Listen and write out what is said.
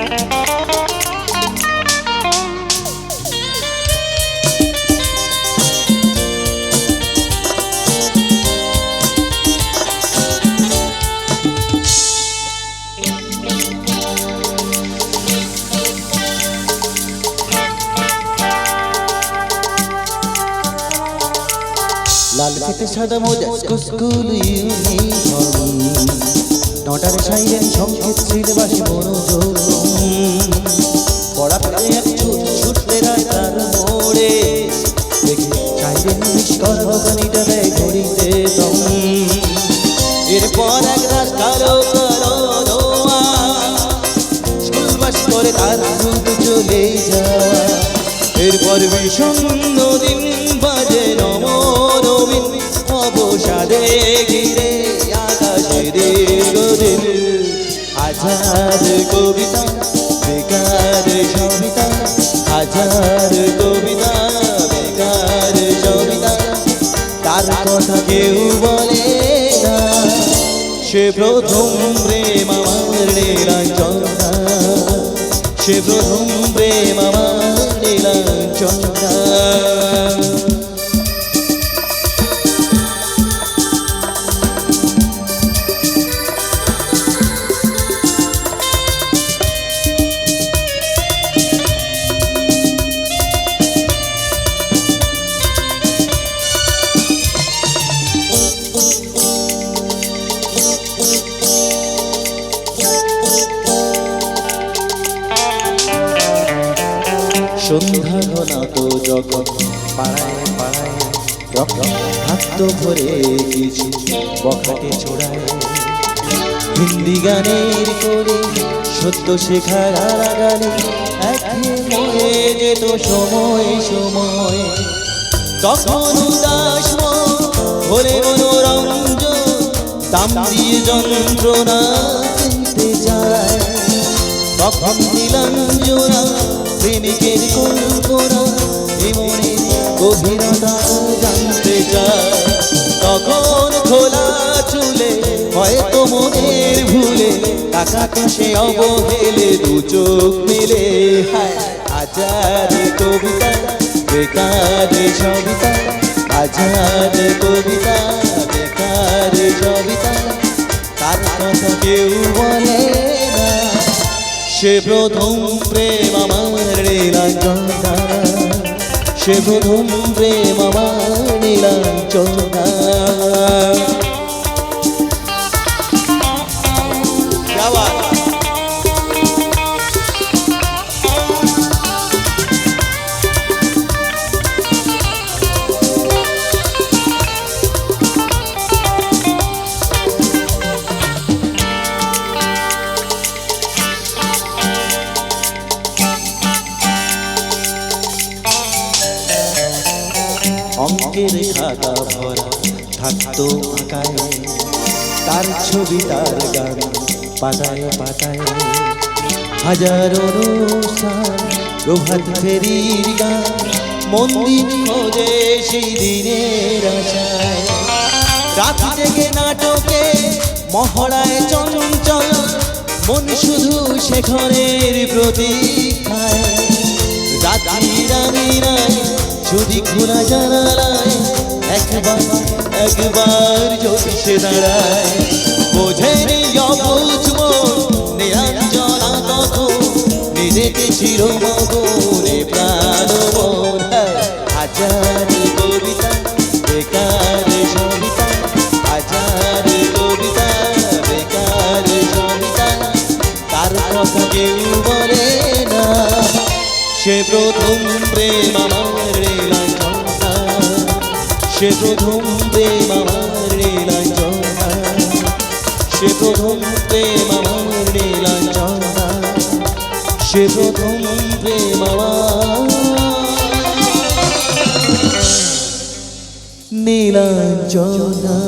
লাল খেতে সাদা মোজা স্কুল ইউনিফর্ম। নটার সাইরেন সংক্ষেপ সিলেবাস মনোযোগ। এরপর এক কালো স্কুল বাস করে তার দ্রুত চলে যাওয়া এরপর বিষণ্ণ দিন বাজে নম নবীন অবসাদে ঘিরে আকাশে দীর্ঘদিন হাজার কবিতা, বেকার সবিতা হাজার কবিতা, বেকার সবিতা। তার কথা কেউ বলে সে প্রথম প্রেম আমার নীলাঞ্চনা সে প্রথম প্রেম আমার নীলাঞ্চনা সন্ধ্যা ঘনাত যখন। পাড়ায় পাড়ায় রকম হাত ভরে কিছু বখাটে হিন্দি গানের করে সত্য শেখার মনে যেত সময় সময়। তখন উদাস ভরে মনোরঞ্জন, দাম দিয়ে যন্ত্রণা যায় তখন প্রেমিকের কল্পনা মনে গভীরতা জানতে চায় তখন খোলা চুলে, হয়তো মনের ভুলে কাকাকে সে অবহেলে দু চোখ মিলে। হায় আচার কবিতা, বেকার সবিতা আচার কবিতা, বেকার সবিতা। তার কথা কেউ বলে সে প্রথম প্রেম আমার নীলাঞ্চল সে প্রথম প্রেম আমার নীলাঞ্জনা অঙ্কের খাতা ভরা থাকতো আঁকায়। তার ছবি, তার গান পাতায় পাতায় হাজার প্রভাত ফেরির গান, মন্দির খোঁজে সেই দিনের রাত জেগে নাটকে মহড়ায় চঞ্চল, মন শুধু শেখরের প্রতীক্ষায়। রাত্রি রানীরায় যদি খোলা জানালায় একবার একবার যদি সে দাঁড়ায় বোঝেনি কত নিজেকে চির সে প্রথম প্রেম আমার নীলাঞ্জনা সে প্রথম প্রেম আমার নীলাঞ্জনা সে প্রথম প্রেম আমার নীলাঞ্জনা সে প্রথম প্রেম আমার নীলাঞ্জনা